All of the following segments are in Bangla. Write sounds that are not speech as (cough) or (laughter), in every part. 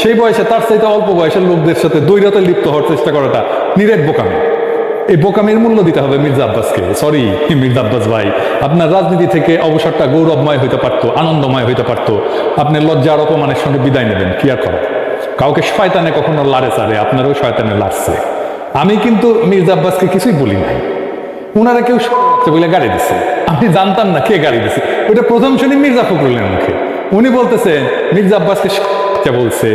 সেই বয়সে তার চাইতে অল্প বয়সের লোকদের সাথে দৈরতে লিপ্ত হওয়ার চেষ্টা করাটা নিরেট বোকামি। এই বোকামির মূল্য দিতে হবে মির্জা আব্বাসকে। সরি মির্জা আব্বাস ভাই? আপনার রাজনীতি থেকে অবসরটা গৌরবময় হইতে পারতো, আনন্দময় হইতে পারতো। আপনি লজ্জার অপমানের সঙ্গে বিদায় নেবেন, কি আর করা কাউকে শয়তানে কখনো লাড়ে চারে, আপনারও শয়তানে লাড়ছে আমি কিন্তু মির্জা আব্বাসকে কিছুই বলি নাই। ওনারা কেউ বলে গাড়ি দিছে। আমি জানতাম না কে গাড়ি দিছে। ওটা প্রথম শুনি মির্জা ফখরুলের মুখে। উনি বলতেছেন মির্জা আব্বাসকে সত্যি বলছে,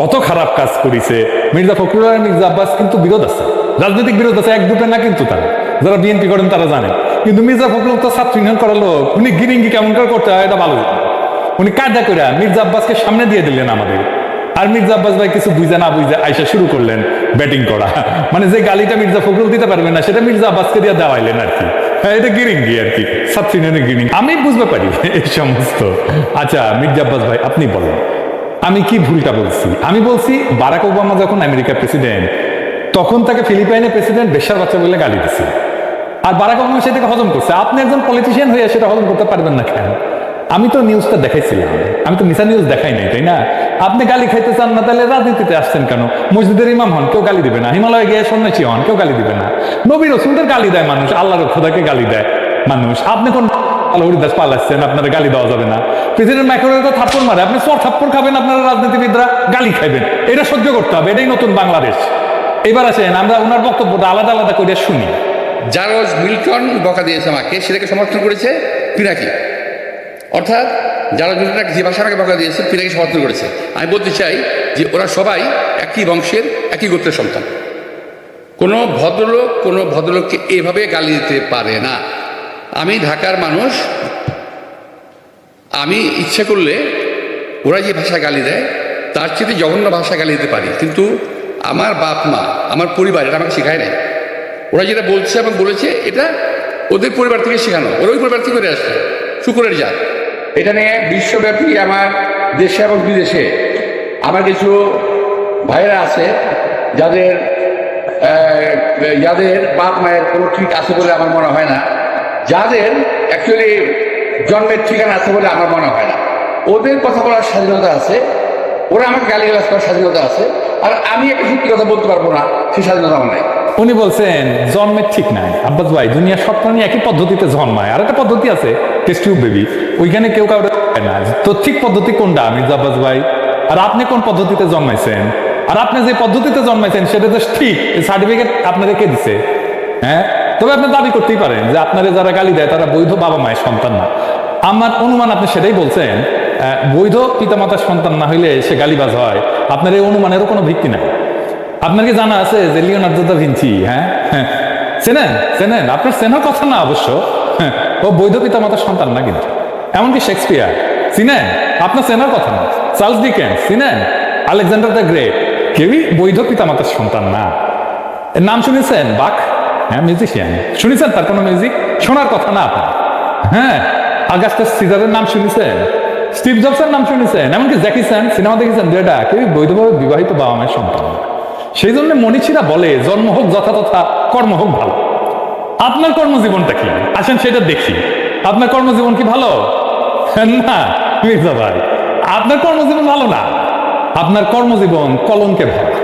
কত খারাপ কাজ করেছে। মির্জা ফখরুল আর মির্জা আব্বাস কিন্তু বিরোধ আছে। রাজনৈতিক বিরোধ আছে, এক দুটো না কিন্তু তারা। যারা বিএনপি করেন তারা জানে। কিন্তু মির্জা ফখরুল তো ছাত্র ইউনিয়ন করার লোক। উনি গিরিঙ্গি কেমন করে করতে হয়, এটা ভালো উনি কায়দা করে মির্জা আব্বাসকে সামনে দিয়ে দিলেন আমাদের। আর মির্জা আব্বাস ভাই কিছু বুঝে না বুঝে আইসা শুরু করলেন ব্যাটিং করা। মানে যে গালিটা মির্জা ফখরুল দিতে পারবে না, সেটা মির্জা আব্বাসকে দিয়ে দেওয়াইলেন আর কি। হ্যাঁ এটা গিরিঙ্গি আর কি। ছাত্র ইউনিয়নের গিরিঙ্গি। আমি বুঝতে পারি এই সমস্ত। আচ্ছা মির্জা আব্বাস ভাই, আপনি বলেন। আমি কি ভুলটা বলছি? আমি বলছি বারাক ওবামা যখন আমেরিকার প্রেসিডেন্ট তখন তাকে ফিলিপাইনের প্রেসিডেন্ট বেশার বাচ্চা বলে গালি দিছে। আর বারাক ওবামা সেটাকে হজম করছে। আপনি একজন পলিটিশিয়ান হয়ে সেটা হজম করতে পারবেন না কেন? আমি তো নিউজটা দেখাইছিলাম। আমি তো মিসা নিউজ দেখাই নাই, তাই না? আপনি গালি খাইতে চান না, তাহলে রাজনীতিতে আসছেন কেন? মসজিদের ইমাম হন, কেউ গালি দিবে না। হিমালয়ে গিয়ে সন্ন্যাসী হন, কেউ গালি দিবে না। নবী রসুলদের গালি দেয় মানুষ আল্লাহ খোদাকে গালি দেয় মানুষ। আপনি কোন আল্লাহ হরিদাস পালাচ্ছেন আপনারা গালি দেওয়া যাবে না। প্রেসিডেন্ট ম্যাক্রোনের তো থাপ্পড় মারে, আপনি সর থাপ্পড় খাবেন, আপনারা রাজনীতিবিদরা গালি খাইবেন। এটা সহ্য করতে হবে, এটাই নতুন বাংলাদেশ। এবার আসেন, আমরা ওনার বক্তব্যটা আলাদা আলাদা করে শুনি। জারজ মিল্টন বকা দিয়েছে আমাকে, সেটাকে সমর্থন করেছে পিনাকি। অর্থাৎ জারজ মিল্টন যে ভাষা আমাকে বকা দিয়েছে, পিনাকি সমর্থন করেছে। আমি বলতে চাই যে ওরা সবাই একই বংশের, একই গোত্রের সন্তান। কোনো ভদ্রলোক, কোনো ভদ্রলোককে এভাবে গালি দিতে পারে না। আমি ঢাকার মানুষ, আমি ইচ্ছে করলে ওরা যে ভাষা গালি দেয়, তার চেয়ে জঘন্য ভাষা গালি দিতে পারি। কিন্তু আমার বাপ মা, আমার পরিবার, এটা আমাকে শেখায় নাই। ওরা যেটা বলছে এবং বলেছে, এটা ওদের পরিবার থেকে শেখানো। ওরা ওই পরিবার থেকে করে আসছে। শুকুরের জাত। এটা নিয়ে বিশ্বব্যাপী আমার দেশে এবং বিদেশে আমার কিছু ভাইরা আছে, যাদের যাদের বাপ মায়ের কোনো ঠিক আছে বলে আমার মনে হয় না। যাদের অ্যাকচুয়ালি জন্মের ঠিকানা আছে বলে আমার মনে হয় না। ওদের কথা বলার স্বাধীনতা আছে, ওরা আমাকে গালিগালাজ করার স্বাধীনতা আছে, আর আমি একটা সত্যি কথা বলতে পারব না সেই স্বাধীনতা আমার নাই। উনি বলছেন, জন্মের ঠিক নাই। আব্বাস ভাই, দুনিয়ার সব প্রাণী একই পদ্ধতিতে জন্মায়। আর একটা পদ্ধতি আছে টেস্ট টিউব বেবি ওইখানে কেউ কাউকে না। তো ঠিক পদ্ধতি কোনটা মির্জা আব্বাস ভাই? আর আপনি কোন পদ্ধতিতে জন্মাইছেন? আর আপনি যে পদ্ধতিতে জন্মাইছেন, সেটা তো ঠিক সার্টিফিকেট আপনাদের কে দিছে? হ্যাঁ? তবে আপনি দাবি করতেই পারেন যে আপনারা যারা গালি দেয় তারা বৈধ বাবা মায়ের সন্তান না। আমার অনুমান আপনি সেটাই বলছেন বৈধ পিতামাতার সন্তান না হইলে সে গালিবাজ হয়। আপনার এই অনুমানেরও কোনো ভিত্তি নাই। আপনার কি জানা আছে যে লিওনার্দো দা ভিঞ্চি হ্যাঁ? হ্যাঁ। চেনেন? চেনেন? আপনার চেনার কথা না অবশ্য। হ্যাঁ, ও বৈধ পিতা মাতার সন্তান না কিন্তু। এমনকি শেক্সপিয়ার। চিনেন? আপনার চেনার কথা না। চার্লস ডিকেন্স চিনেন? Alexander the great. কেউই বৈধ পিতা মাতার সন্তান না। নাম শুনেছেন বাক? হ্যাঁ মিউজিশিয়ান শুনেছেন তার কোনো মিউজিক শোনার কথা না হ্যাঁ আগাস্টাস সিজারের নাম শুনেছেন? স্টিভ জবসের নাম শুনেছেন? এমনকি জ্যাকি চ্যান সিনেমা দেখেছেন? যেটা কেউই বৈধভাবে বিবাহিত বাবা মায়ের সন্তান। সেই জন্য মনীষীরা বলে, জন্ম হোক যথাযথা কর্ম হোক ভালো। আপনার কর্মজীবনটা কি আসেন সেটা দেখি। আপনার কর্মজীবন কি ভালো? না, মির্জা ভাই। আপনার কর্মজীবন ভালো না। আপনার কর্মজীবন কলঙ্কে ভালো।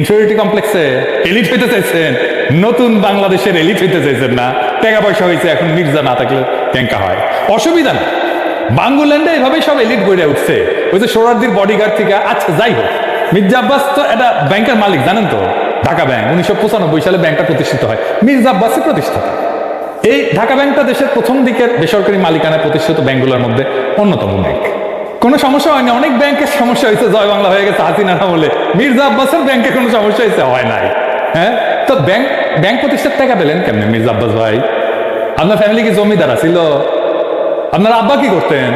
ইনফিউরিটি কমপ্লেক্সে এলিট হইতে চাইছেন, নতুন বাংলাদেশের এলিট হইতে চাইছেন না। টাকা পয়সা হয়েছে এখন মির্জা না থাকলে ট্যাঙ্কা হয়। অসুবিধা না। বাঙ্গুল্যান্ডে এভাবেই সব এলিট গড়ে উঠছে। ওই যে সোরারদির বডিগার্ড থেকে আচ্ছা যাই হোক। মির্জা আব্বাস তো একটা ব্যাংকের মালিক, জানেন তো? ঢাকা ব্যাংক, উনিশশো পঁচানব্বই সালে ব্যাংকটা প্রতিষ্ঠিত হয়। মির্জা আব্বাসী প্রতিষ্ঠাতা। এই ঢাকা ব্যাংকটা দেশের প্রথম দিকের বেসরকারি মালিকানায় প্রতিষ্ঠিত ব্যাংকগুলোর মধ্যে অন্যতম ব্যাংক। কোনো সমস্যা হয়নি, অনেক ব্যাংকের সমস্যা হয়েছে, জয় বাংলা হয়ে গেছে, হাসিনা বলে। মির্জা আব্বাসের ব্যাংকে কোনো সমস্যা হয়েছে? হয় নাই। হ্যাঁ? তো ব্যাংক ব্যাংক প্রতিষ্ঠার টাকা পেলেন কেমনে মির্জা আব্বাস ভাই? আপনার ফ্যামিলি কি জমিদার ছিল আপনার আব্বা কি করতেন?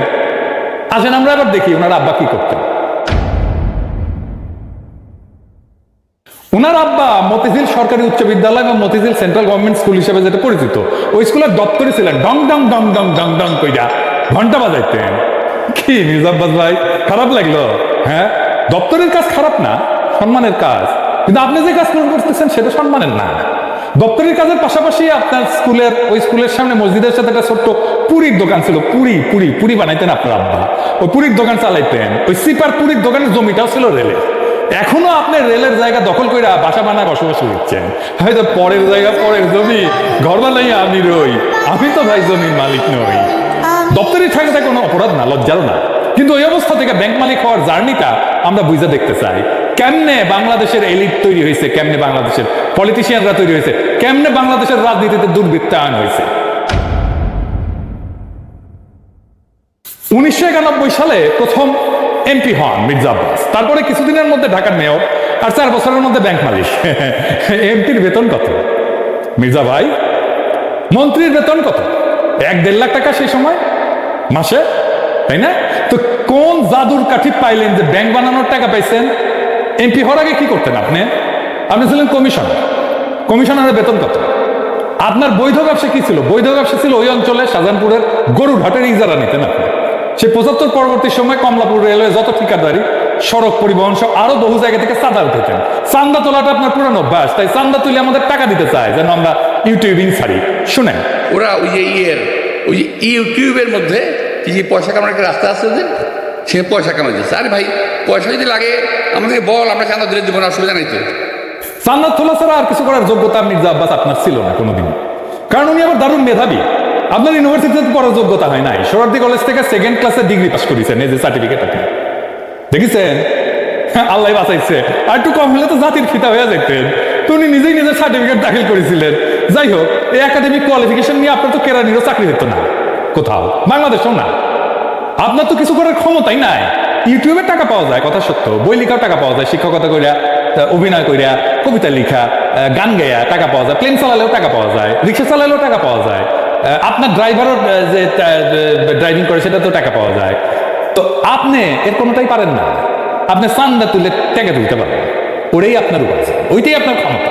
আসেন, আমরা এবার দেখি ওনার আব্বা কি করতেন। ওনার আব্বা মতিঝিল সরকারি উচ্চ বিদ্যালয় এবং মতিঝিল সেন্ট্রাল গভর্নমেন্ট স্কুল হিসেবে যেটা পরিচিত, ওই স্কুলের দপ্তরে ছিলেন, ডং ডং ডং ডং ডং ডং কইরা, ঘণ্টা বাজাইতেন। কি নিজাব্বাস ভাই? খারাপ লাগল? হ্যাঁ? দপ্তরের কাজ খারাপ না, সম্মানের কাজ। কিন্তু আপনি যে কাজ করতেছেন, সেটা সম্মানের না। দপ্তরের কাজের পাশাপাশি আপনার স্কুলের, ওই স্কুলের সামনে মসজিদের সাথে একটা ছোট্ট পুরীর দোকান ছিল। পুরি পুরি পুরি বানাইতেন আপনার আব্বা। ওই পুরীর দোকান চালাইতেন। ওই সিপার পুরীর দোকানের জমিটাও ছিল রেলে। এখনও আপনি রেলের জায়গা দখল করে বাসা বানায় বসবাস করছেন। হয়তো পরের জায়গা, পরের জমি। ঘর বানাই আমি রই। আমি তো ভাই জমির মালিক নই। দপ্তরে থাকাটা কোনো অপরাধ না, লজ্জারও না। কিন্তু ওই অবস্থা থেকে ব্যাংক মালিক হওয়ার জার্নিটা আমরা বুঝে দেখতে চাই। কেমনে বাংলাদেশের এলিট তৈরি হয়েছে, কেমনে বাংলাদেশের পলিটিশিয়ানরা তৈরি হয়েছে, কেমনে বাংলাদেশের রাজনীতিতে দুর্বৃত্তায়ন হয়েছে। উনিশশো একানব্বই সালে প্রথম এমপি হন মির্জা আব্বাস। তারপরে কিছুদিনের মধ্যে ঢাকার মেয়র আর চার বছরের মধ্যে ব্যাংক মালিক। (laughs) এমপির বেতন কত? মির্জা ভাই, মন্ত্রীর বেতন কত? এক দেড় লাখ টাকা সেই সময়? মাসে? তাই না? তো কোন জাদুর কাঠি পাইলেন যে ব্যাংক বানানোর টাকা পাইছেন? এমপি হওয়ার আগে কি করতেন আপনি? আপনি ছিলেন কমিশনার কমিশনারের বেতন কত? আপনার বৈধ ব্যবসা কি ছিল? বৈধ ব্যবসা ছিল ওই অঞ্চলে শাহজাহানপুরের গরুর হাটের ইজারা নিতেন আপনি। সে পঁচাত্তর পরবর্তী সময় কমলাপুর রেলওয়ে যত ঠিকাদারি, সড়ক পরিবহন সব আরও বহু জায়গা থেকে চাঁদা উঠেছেন চান্দা তোলাটা আপনার পুরানো অভ্যাস, তাই চান্দা তুলে আমাদের টাকা দিতে চায়, যেন আমরা ইউটিউবিং ছাড়ি। শুনেন। ওরা ওই ইয়ের, ওই ইউটিউবের মধ্যে যে পয়সা কামানোর একটা রাস্তা আছে ওদের? সে পয়সা কামাইতেছে আরে ভাই, পয়সা যদি লাগে, আমাদেরকে বল, আমরা চাঁদা দিলে দেবো না, অসুবিধা নেই তো। চান্দা তোলা ছাড়া আর কিছু করার যোগ্যতা মির্জা আব্বাস আপনার ছিল না কোনোদিন। কারণ উনি আবার দারুণ মেধাবী। আপনার ইউনিভার্সিটিতে পড়ার যোগ্যতা হয় নাই। সোহরার্দি কলেজ থেকে সেকেন্ড ক্লাসে ডিগ্রি পাস করেছেন, এই যে সার্টিফিকেট আপনি। দেখেছেন? আল্লাহ বাঁচাইছে। আর একটু কম হলে তো জাতির ফিতা হয়ে যেতেন তো উনি নিজেই নিজের সার্টিফিকেট দাখিল করেছিলেন। যাই হোক, এই একাডেমিক কোয়ালিফিকেশন নিয়ে আপনার তো কেরানিরও চাকরি দিত না। কোথাও? বাংলাদেশও না। আপনার তো কিছু করার ক্ষমতাই নাই। ইউটিউবে টাকা পাওয়া যায়, কথা সত্য। বই লেখাও টাকা পাওয়া যায়, শিক্ষকতা কইরা তা অভিনয় কইরা, কবিতা লেখা গান গাইয়া টাকা পাওয়া যায়, প্লেন চালালেও টাকা পাওয়া যায়, রিক্সা চালালেও টাকা পাওয়া যায়। আপনার ড্রাইভারও যে ড্রাইভিং করে সেটা তো টাকা পাওয়া যায়। তো আপনি এর কোনোটাই পারেন না। আপনি চান্দা তুলে টাকা তুলতে পারেন। ওটাই আপনার উপার্জন ওইটাই আপনার ক্ষমতা।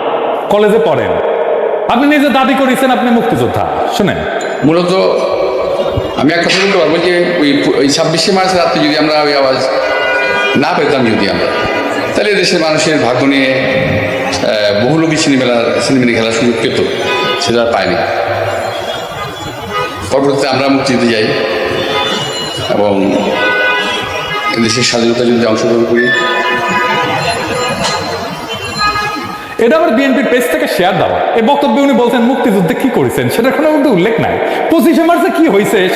কলেজে পড়েন। আপনি নিজে দাবি করেছেন, আপনি মুক্তিযোদ্ধা। শুনেন। মূলত আমি একটা কথা বলতে পারব যে ওই ওই ছাব্বিশে মার্চ রাত্রে যদি আমরা ওই আওয়াজ না পেতাম যদি আমরা, তাহলে দেশের মানুষের ভাগ্য নিয়ে বহু লোকই সিনেমা সিনেমিনি খেলার সুযোগ পেত, সেটা পায়নি। পরবর্তীতে আমরা মুক্তি দিতে যাই এবং দেশের স্বাধীনতা যদি অংশগ্রহণ করি। এটা আবার বিএনপির পেজ থেকে শেয়ার দেওয়া। এই বক্তব্যে উনি বলছেন, মুক্তিযুদ্ধে কি করেছেন? কোনো কিন্তু উল্লেখ নাই। পঁচিশে মার্চে কি হয়েছে?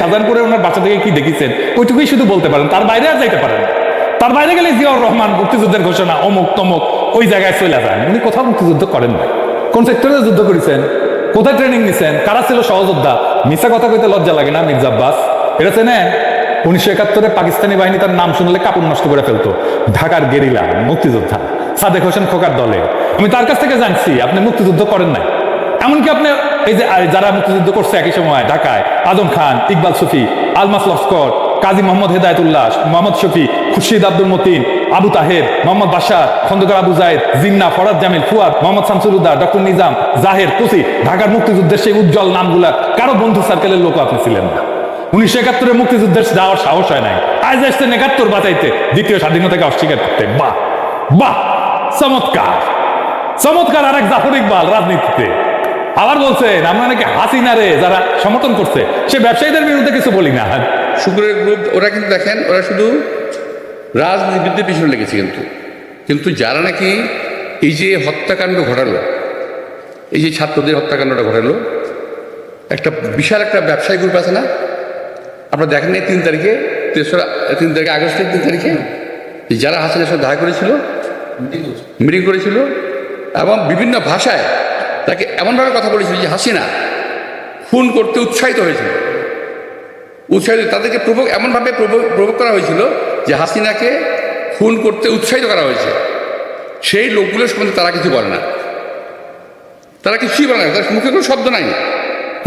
ওনার বাচ্চা থেকে কি দেখেছেন? ওইটুকুই শুধু বলতে পারেন। তার বাইরে আর যাইতে পারেন তার বাইরে গেলে জিয়াউর রহমান মুক্তিযুদ্ধের ঘোষণা, অমুক তমুক, ওই জায়গায় চলে যান। উনি কোথাও মুক্তিযুদ্ধ করেন না কোন সেক্টরে যুদ্ধ করেছেন? কোথায় ট্রেনিং নিছেন? কারা ছিল সহযোদ্ধা? মিশা কথা কইতে লজ্জা লাগে না, মির্জা আব্বাস? এটা উনিশশো একাত্তরে পাকিস্তানি বাহিনী তার নাম শুনলে কাপড় নষ্ট করে ফেলতো। ঢাকার গেরিলা, মুক্তিযোদ্ধা। সাদেক হোসেন খোকার দলে। আমি তার কাছ থেকে জানছি, আপনি মুক্তিযুদ্ধ করেন নাই। এমনকি আপনি এই যে যারা মুক্তিযুদ্ধ করছে একই সময় ঢাকায়, আজম খান, ইকবাল সুফি, আলমাস লস্কর, কাজী মোহাম্মদ হেদায়তুল্লাহ মোহাম্মদ শফি, খুরশিদ আব্দুল মতিন, আবু তাহের, মোহাম্মদ বাশার, খন্দকার আবু জাহেদ জিন্না, ফরাদ জামিল, ফুয়াদ, মোহাম্মদ শামসুলুদ্দাহ ডক্টর নিজাম, জাহের কুসি ঢাকার মুক্তিযুদ্ধের সেই উজ্জ্বল নামগুলা, কারও বন্ধু সার্কেলের লোক আপনি ছিলেন না। উনিশশো একাত্তরে মুক্তিযুদ্ধের যাওয়ার সাহস হয় নাই। আজ আসছেন একাত্তর বাঁচাইতে, দ্বিতীয় স্বাধীনতাকে অস্বীকার করতে। বাহ! বাহ! চমৎকার। চমৎকার আরেক জাফর ইকবাল রাজনীতিতে। আবার বলছেন আমরা নাকি হাসিনারে যারা সমর্থন করছে। সে ব্যবসায়ীদের বিরুদ্ধে কিছু বলি না। শুক্রের গ্রুপ, ওরা কিন্তু দেখেন, ওরা শুধু রাজনীতিবিদদের পিছনে লেগেছে কিন্তু। কিন্তু যারা নাকি এই যে হত্যাকাণ্ড ঘটালো, এই যে ছাত্রদের হত্যাকাণ্ডটা ঘটালো, একটা বিশাল একটা ব্যবসায়ী গ্রুপ আছে না? আপনারা দেখেন তিন তারিখে, তেসরা, তিন তারিখে আগস্টের তিন তারিখে? যারা হাসিনের সাথে দেখা করেছিল মিটিং করেছিল। এবং বিভিন্ন ভাষায় তাকে এমনভাবে কথা বলেছিল যে, হাসিনা, খুন করতে উৎসাহিত হয়েছিল। উৎসাহিত, তাদেরকে প্রভোগ, এমনভাবে প্রভোগ করা হয়েছিল যে, হাসিনাকে খুন করতে উৎসাহিত করা হয়েছে। সেই লোকগুলোর সম্বন্ধে তারা কিছু বলে না। তারা কিছুই বলে না। তার মুখে কোনো শব্দ নাই।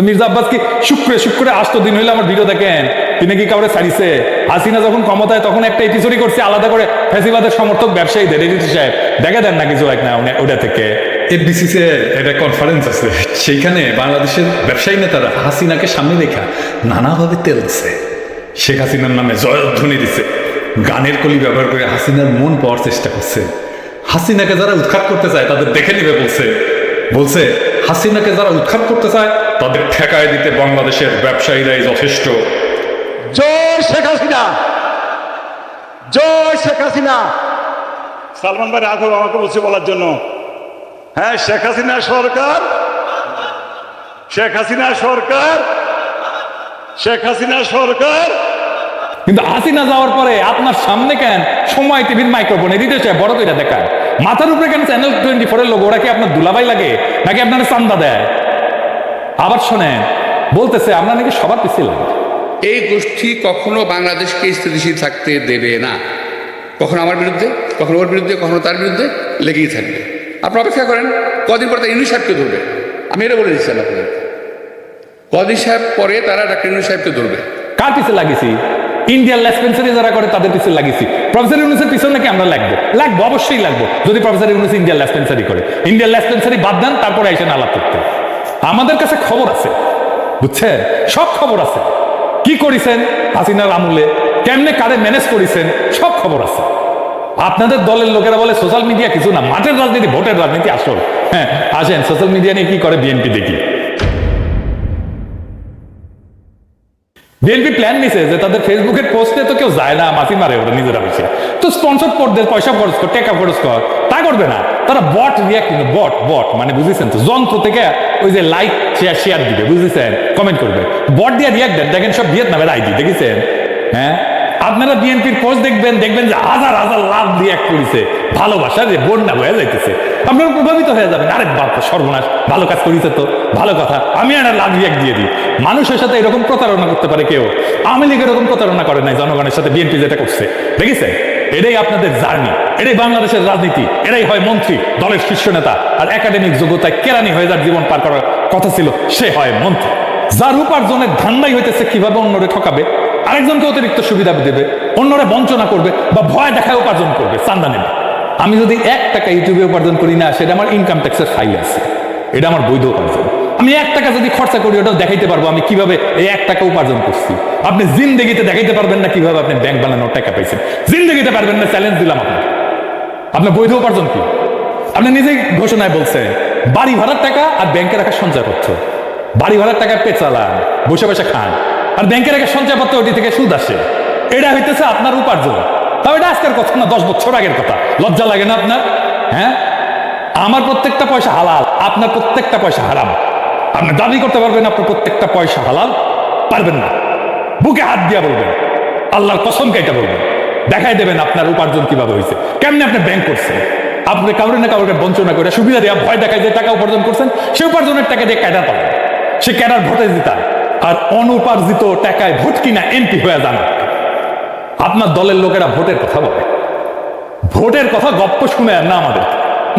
মির্জা আব্বাস কি শুক্রে শুক্রে আসতো দিন হইলে আমার ভিডিও দেখেন। তিনি কি কাউরে ছাড়িছে? হাসিনা যখন ক্ষমতায়, তখন একটা এপিসোডি করছে, আলাদা করে ফেসিবাদের সমর্থক ব্যবসায়ীদের এডিটি সাহেব, দেখা দেন না কিছু এক না ওটা থেকে। এফবিসিসি একটা কনফারেন্স আছে, সেইখানে বাংলাদেশের ব্যবসায়ী নেতারা হাসিনাকে সামনে রেখা নানাভাবে তেল দিছে। শেখ হাসিনার নামে জয়ধ্বনি দিছে। গানের কলি ব্যবহার করে হাসিনার মন পাওয়ার চেষ্টা করছে। হাসিনাকে যারা উৎখাত করতে চায়, তাদের দেখে নিবে বলছে। বলছে হাসিনাকে যারা উৎখাত করতে চায় তাদের ঠেকায় দিতে বাংলাদেশের ব্যবসায়ীরাই যথেষ্ট। জয় শেখ হাসিনা! জয় শেখ হাসিনা! সালমান ভাই রাঘব আমাকে বলছে বলার জন্য। হ্যাঁ শেখ হাসিনা সরকার। শেখ হাসিনা সরকার। শেখ হাসিনা সরকার। কিন্তু হাসিনা যাওয়ার পরে আপনার সামনে কেন সময় টিভির মাইক্রোফোন দিতে সাহেব বড় করে দেখায়। মাথার উপরে কেন চ্যানেল টোয়েন্টি ফোরের লোক ওরা কি আপনার দুলাভাই লাগে? নাকি আপনার চান্দা দেয়? আবার শোনেন বলতেছে আমরা নাকি সবার পিছিয়ে লাগে। এই গোষ্ঠী কখনো বাংলাদেশকে স্থিতিশীল থাকতে দেবে না। কখনো আমার বিরুদ্ধে কখনো ওর বিরুদ্ধে কখনো তার বিরুদ্ধে লেগেই থাকবে। আপনি অপেক্ষা করেন কদিন পরে তারা ইউনি সাহেবকে ধরবে। আমি এটা বলে দিচ্ছি আপনাদের। কদিন সাহেব পরে তারা ডাক্তার ইউনি সাহেবকে ধরবে। কার পিছে লাগিয়েছি? ইন্ডিয়ান লেসপেন্সারি যারা করে, তাদের পিছনে লাগিয়েছি। প্রফেসর ইউনুসের পিছনে নাকি আমরা লাগবো? লাগবো, অবশ্যই লাগবো। যদি প্রফেসর ইউনুস ইন্ডিয়ান লেসপেন্সারি করে। ইন্ডিয়ান লেসপেন্সারি বাদ দেন, তারপরে আইসেন আলাপ করতে। আমাদের কাছে খবর আছে। বুঝছেন? সব খবর আছে। কি করেছেন? হাসিনার আমলে। কেমনে কারে ম্যানেজ করেছেন? সব খবর আছে। আপনাদের দলের লোকেরা বলে সোশ্যাল মিডিয়া কিছু না। মাঠের রাজনীতি, ভোটের রাজনীতি আসল। হ্যাঁ আসেন সোশ্যাল মিডিয়া নিয়ে কি করে বিএনপি দেখি? বিএনপি প্ল্যান নিছে যে তাদের ফেসবুকের পোস্টে তো কেউ যায় না মাসি মারে ওরা, নিজেরা বেশি তো স্পন্সর করদের পয়সা খরচ কর, টাকা খরচ কর, তা করবে না। তারা বট রিয়াক্ট বট বট মানে বুঝেছেন তো, যন্ত্র থেকে ওই যে লাইক শেয়ার শেয়ার দিবে, বুঝেছেন? কমেন্ট করবে। বট দিয়ে রিয়াক্ট দেন, দেখেন সব ভিয়েতনামের আইডি দেখেছেন? হ্যাঁ? আপনারা বিএনপির পোস্ট দেখবেন দেখবেন যে হাজার হাজার লাভ রিয়াক্ট করেছে। ভালোবাসা যে বন্যা হয়ে যাইতেছে। আপনারা প্রভাবিত হয়ে যাবেন। আরে বাপ সর্বনাশ। ভালো কাজ করেছে তো। ভালো কথা। আমি একটা লাভ রিয়াক্ট দিয়ে দিই। মানুষের সাথে এরকম প্রতারণা করতে পারে কেউ? আওয়ামী লীগ এরকম প্রতারণা করে নাই, জনগণের সাথে বিএনপি যেটা করছে। দেখেছেন? এটাই আপনাদের জার্নি। এটাই বাংলাদেশের রাজনীতি। এটাই হয় মন্ত্রী, দলের শীর্ষ নেতা। আর একাডেমিক যোগ্যতায় কেরানি হয়ে যার জীবন পার করার কথা ছিল, সে হয় মন্ত্রী। যার উপার্জনের ধান্দাই হইতেছে কীভাবে অন্যরে ঠকাবে? আরেকজনকে অতিরিক্ত সুবিধা দেবে, অন্যরা বঞ্চনা করবে বা ভয় দেখায় উপার্জন করবে, চান্দা নেবে। আমি যদি এক টাকা ইউটিউবে উপার্জন করি না, সেটা আমার ইনকাম ট্যাক্সের ফাইল আছে। এটা আমার বৈধ উপার্জন। আমি এক টাকা যদি খরচা করি, ওটাও দেখাইতে পারব আমি কীভাবে এই এক টাকা উপার্জন করছি। আপনি জিন্দগিতে দেখাইতে পারবেন না কীভাবে আপনি ব্যাংক বানানোর টাকা পাইছেন। জিন্দগিতে পারবেন না চ্যালেঞ্জ দিলাম আপনাকে। আপনার বৈধ উপার্জন কি? আপনি নিজেই ঘোষণায় বলছেন, বাড়ি ভাড়ার টাকা আর ব্যাংকে রাখা সঞ্চয়পত্র। বাড়ি ভাড়ার টাকা পে চালান বসে বসে খান। আর ব্যাংকে রাখা সঞ্চয়পত্র ওটি থেকে সুদ আসে। এটা হইতেছে আপনার উপার্জন। তাও এটা আজকের কথা না, দশ বছর আগের কথা। লজ্জা লাগে না আপনার? হ্যাঁ? আমার প্রত্যেকটা পয়সা হালাল, আপনার প্রত্যেকটা পয়সা হারাম। আপনি দাবি করতে পারবেন, আপনার প্রত্যেকটা পয়সা হালাল। পারবেন না। বুকে হাত দিয়া বলবেন। আল্লাহর কসম কেটে বলবেন। দেখাই দেবেন আপনার উপার্জন কীভাবে হয়েছে কেমনে আপনি ব্যাংক করছেন? আপনি কাউরে না কাউকে বঞ্চনা করে সুবিধা দেওয়া ভয় দেখায় যে টাকা উপার্জন করছেন, সে উপার্জনের টাকা দিয়ে ক্যাডার পাবেন। সে ক্যাডার ভোটে জিতায় আর অনুপার্জিত টাকায় ভোট কিনা এমপি হয়ে যান। আপনার দলের লোকেরা ভোটের কথা বলে। ভোটের কথা গপ্প শুনে না আমাদের।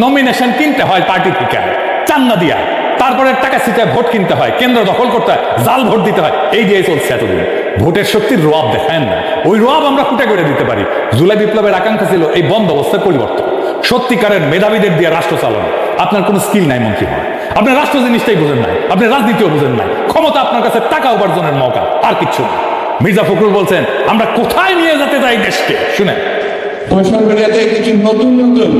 নমিনেশন কিনতে হয় পার্টি থেকে। চান্না দিয়া। তারপরে টাকা সিটায় ভোট কিনতে হয়। কেন্দ্র দখল করতে হয়। জাল ভোট দিতে হয়। এই দিয়ে চলছে এতদিন। ভোটের শক্তির রোয়াব দেখায় না। ওই রোয়াব আমরা ফুটে করে দিতে পারি। জুলাই বিপ্লবের আকাঙ্ক্ষা ছিল এই বন্দোবস্তের পরিবর্তন। সত্যিকারের মেধাবীদের দিয়ে রাষ্ট্র চালনা। আপনার কোনো স্কিল নাই, মন্ত্রী হয় আপনি রাষ্ট্র জিনিসটাই বোঝেন নাই। আপনি রাজনীতিও বুঝেন নাই। ক্ষমতা আপনার কাছে টাকা উপার্জনের মৌকা আর কিচ্ছু না। মির্জা ফখরুল বলছেন আমরা কোথায় নিয়ে যেতে চাই দেশকে? শুনে সোশ্যাল মিডিয়াতে কিছু নতুন নতুন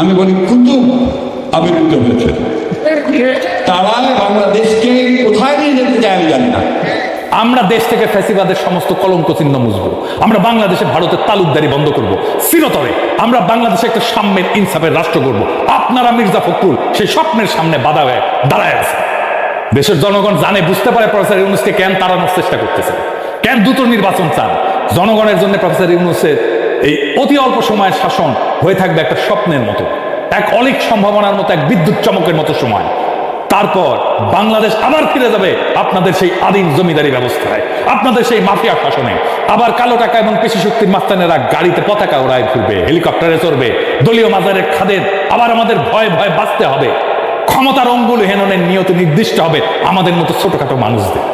আমি বলি কুতুব আবির্ভূত হয়েছে। তারা বাংলাদেশকে কোথায় নিয়ে যেতে চায় আমি জানি না। আমরা দেশ থেকে ফ্যাসিবাদের সমস্ত কলঙ্ক চিহ্ন মুছব। আমরা বাংলাদেশে ভারতের তালুকদারি বন্ধ করব। চিরতরে আমরা বাংলাদেশে একটা সাম্যের ইনসাফের রাষ্ট্র করব আপনারা মির্জা ফখরুল সেই স্বপ্নের সামনে বাধা হয়ে দাঁড়ায় আছে দেশের জনগণ জানে, বুঝতে পারে প্রফেসর ইউনুসকে কেন তাড়ানোর চেষ্টা করতেছে। কেন দ্রুত নির্বাচন চান? জনগণের জন্য প্রফেসর ইউনুসের এই অতি অল্প সময়ের শাসন হয়ে থাকবে একটা স্বপ্নের মতো, এক অলিক সম্ভাবনার মতো, এক বিদ্যুৎ চমকের মতো সময়। তারপর বাংলাদেশ আবার ফিরে যাবে আপনাদের সেই আদিম জমিদারি ব্যবস্থায়, আপনাদের সেই মাফিয়া শাসনে। আবার কালো টাকা এবং পেশি শক্তির মাস্তানেরা গাড়িতে পতাকা ওড়ায় ঘুরবে, হেলিকপ্টারে চড়বে, দলীয় মাজারের খাদের আবার আমাদের ভয়ে ভয়ে বাঁচতে হবে। ক্ষমতার অঙ্গুল হেননের নিয়ত নির্দিষ্ট হবে আমাদের মতো ছোটখাটো মানুষদের।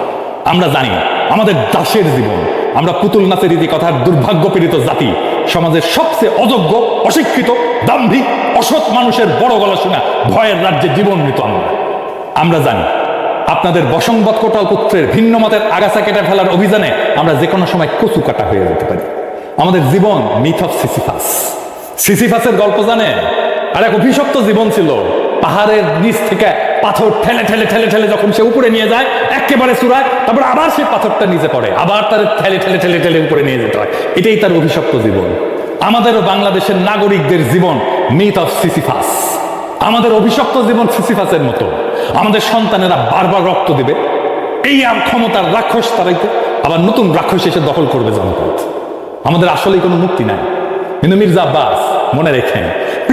আমরা জানি, আমাদের দাসের জীবন, আমরা পুতুল নাচের রীতি কথার দুর্ভাগ্য পীড়িত জাতি, সমাজের সবচেয়ে অযোগ্য, অশিক্ষিত, দাম্ভিক, অসৎ মানুষের বড় গলা শোনা ভয়ের রাজ্যে জীবন মৃত আমরা। আমরা জানি, আপনাদের বসংবত কোটাল পুত্রের ভিন্ন মতের আগাছা কেটে ফেলার অভিযানে আমরা যে কোনো সময় কচু কাটা হয়ে যেতে পারি। আমাদের জীবন মিথ অফ সিসিফাস। সিসিফাসের গল্প জানেন? আর এক অভিশপ্ত জীবন ছিল পাহাড়ের নিচ থেকে পাথর ঠেলে ঠেলে ঠেলে ঠেলে যখন সে উপরে নিয়ে যায়, একেবারে চূড়ায় তারপর আবার সে পাথরটা নিচে পড়ে, আবার তার ঠেলে ঠেলে ঠেলে ঠেলে উপরে নিয়ে যেতে হয়। এটাই তার অভিশপ্ত জীবন। আমাদেরও বাংলাদেশের নাগরিকদের জীবন মিথ অফ সিসিফাস আমাদের অভিশপ্ত জীবন সিসিফাসের মতো। আমাদের সন্তানেরা বারবার রক্ত দেবে। এই আর ক্ষমতার রাক্ষস তারাইতে আবার নতুন রাক্ষস এসে দখল করবে জনপদ। আমাদের আসলেই কোনো মুক্তি নাই। কিন্তু মির্জা আব্বাস, মনে রেখেন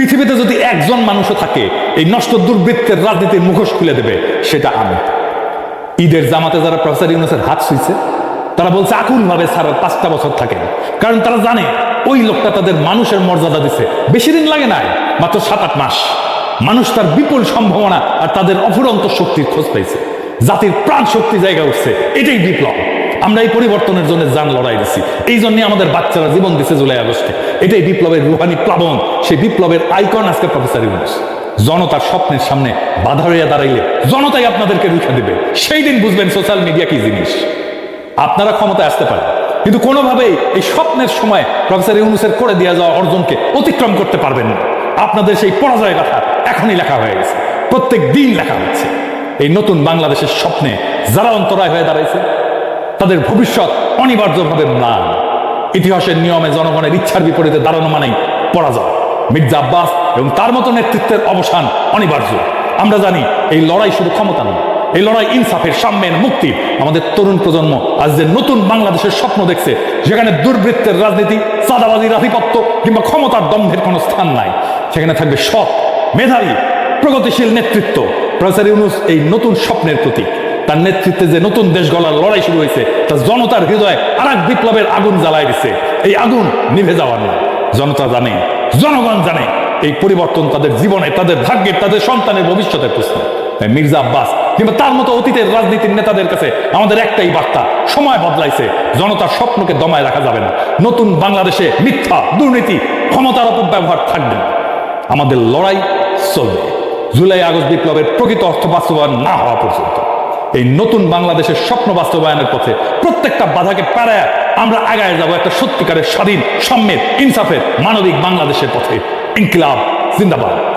পৃথিবীতে যদি একজন মানুষও থাকে, এই নষ্ট দুর্বৃত্তের রাজনীতির মুখোশ খুলে দেবে, সেটা আমি। ঈদের জামাতে যারা প্রফেসর ইউনুসের হাত শুইছে তারা বলছে আকুল ভাবে স্যার, পাঁচটা বছর থাকে কারণ তারা জানে, ওই লোকটা তাদের মানুষের মর্যাদা দিছে। বেশি দিন লাগে নাই, মাত্র সাত আট মাস। মানুষ তার বিপুল সম্ভাবনা আর তাদের অফুরন্ত শক্তির খোঁজ পাইছে। জাতির প্রাণ শক্তি জায়গা উঠছে। এটাই বিপ্লব। আমরা এই পরিবর্তনের জন্য যান লড়াই দিছি। এই জন্য আমাদের বাচ্চারা জীবন দিছে জুলাই আগস্টে। এটাই বিপ্লবের রুহানি প্লাবন। সেই বিপ্লবের আইকন আজকে প্রফেসর ইউনুস। জনতার স্বপ্নের সামনে বাধা হইয়া দাঁড়াইলে জনতাই আপনাদেরকে রুখে দেবে। সেই দিন বুঝবেন সোশ্যাল মিডিয়া কি জিনিস। আপনারা ক্ষমতায় আসতে পারেন। কিন্তু কোনোভাবেই এই স্বপ্নের সময় প্রফেসর ইউনুসের করে দেওয়া যাওয়া অর্জনকে অতিক্রম করতে পারবেন না। আপনাদের সেই পরাজয় কথা এখনই লেখা হয়ে গেছে। প্রত্যেক দিন লেখা হচ্ছে। এই নতুন বাংলাদেশের স্বপ্নে যারা অন্তরায় হয়ে দাঁড়াইছে তাদের ভবিষ্যৎ অনিবার্যভাবে ম্লান ইতিহাসের নিয়মে জনগণের ইচ্ছার বিপরীতে দাঁড়ানো মানেই পরাজয়। মির্জা আব্বাস এবং তার মতো নেতৃত্বের অবসান অনিবার্য। আমরা জানি এই লড়াই শুধু ক্ষমতা নয়, এই লড়াই ইনসাফের সাম্যের মুক্তি। আমাদের তরুণ প্রজন্ম আজ যে নতুন বাংলাদেশের স্বপ্ন দেখছে যেখানে দুর্বৃত্তের রাজনীতি চাঁদাবাজির আধিপত্য কিংবা ক্ষমতার দম্ভের কোনো স্থান নাই। সেখানে থাকবে সৎ, মেধাবী, প্রগতিশীল নেতৃত্ব। প্রফেসর ইউনুস এই নতুন স্বপ্নের প্রতীক। তার নেতৃত্বে যে নতুন দেশ গলার লড়াই শুরু হয়েছে, তা জনতার হৃদয়ে আর এক বিপ্লবের আগুন জ্বালায় দিছে। এই আগুন নিভে যাওয়ার না জনতা জানে, জনগণ জানে, এই পরিবর্তন তাদের জীবনে, তাদের ভাগ্যের, তাদের সন্তানের ভবিষ্যতের প্রশ্ন। মির্জা আব্বাস কিংবা তার মতো অতীতের রাজনীতির নেতাদের কাছে আমাদের একটাই বার্তা, সময় বদলাইছে। জনতার স্বপ্নকে দমায় রাখা যাবে না। নতুন বাংলাদেশে মিথ্যা, দুর্নীতি, ক্ষমতার অপব্যবহার থাকবে না। আমাদের লড়াই চলবে। জুলাই আগস্ট বিপ্লবের প্রকৃত অর্থ বাস্তবায়ন না হওয়া পর্যন্ত। এই নতুন বাংলাদেশের স্বপ্ন বাস্তবায়নের পথে প্রত্যেকটা বাধাকে পেরায় আমরা আগায় যাব একটা সত্যিকারের স্বাধীন সম্মেদ ইনসাফের, মানবিক বাংলাদেশের পথে। ইনকিলাব, জিন্দাবাদ।